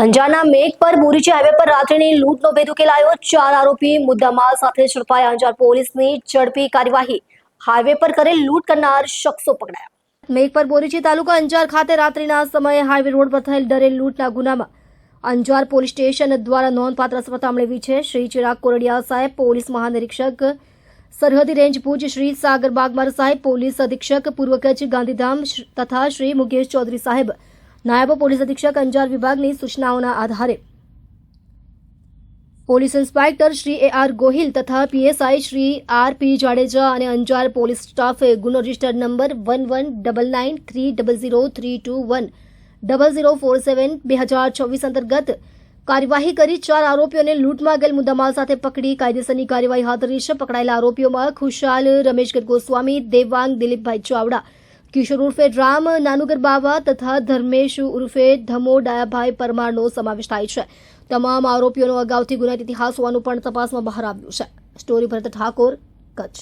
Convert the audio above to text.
અંજારના મેઘ પર બોરીચી હાઈવે પર રાત્રિની લૂંટનો ભેદ ઉકેલાયો ચાર આરોપી. મુદ્દામાલ સાથે ઝડપાયા અંજાર પોલીસની ઝડપી કાર્યવાહી. હાઈવે પર કરેલ લૂંટ કરનાર શખ્સો પકડાયા. મેઘ પર બોરીચી તાલુકા અંજાર ખાતે રાત્રિના સમયે હાઈવે રોડ પર થયેલ ડરેલ લૂંટના ગુનામાં અંજાર પોલીસ સ્ટેશન દ્વારા નોંધપાત્ર સફળતા મેળવી છે. શ્રી ચિરાગ કોરડિયા સાહેબ, પોલીસ મહાનિરીક્ષક. સરહદી રેન્જ ભુજ શ્રી સાગર બાગમાર સાહેબ, પોલીસ અધિક્ષક પૂર્વ કચ્છ ગાંધીધામ તથા શ્રી મુકેશ ચૌધરી સાહેબ. નાયબ પોલીસ અધિક્ષક અંજાર વિભાગની સૂચનાઓના આધારે. Police inspector Shri A R Gohil તથા PSI Shri R P Jadeja અને અંજાર પોલીસ સ્ટાફે ગુનો register number one one double nine three double zero three two one double zero four seven બે હજાર છવ્વીસ અંતર્ગત કાર્યવાહી કરી ચાર આરોપીઓને લૂંટમાં ગયેલ મુદ્દામાલ સાથે પકડી કાયદેસરની કાર્યવાહી હાથ ધરી છે. પકડાયેલા આરોપીઓમાં ખુશાલ રમેશ ગોસ્વામી દેવાંગ દિલીપભાઈ ચાવડા કિશોર ઉર્ફે રામ, નાનુગર બાવા તથા ધર્મેશ ઉર્ફે ધમો, ડાયાભાઈ પરમારનો સમાવેશ થાય છે. તમામ આરોપીઓનો અગાઉથી ગુનાહિત ઇતિહાસ હોવાનું પણ તપાસમાં બહાર આવ્યું છે. સ્ટોરી ભરત ઠાકોર, કચ્છ.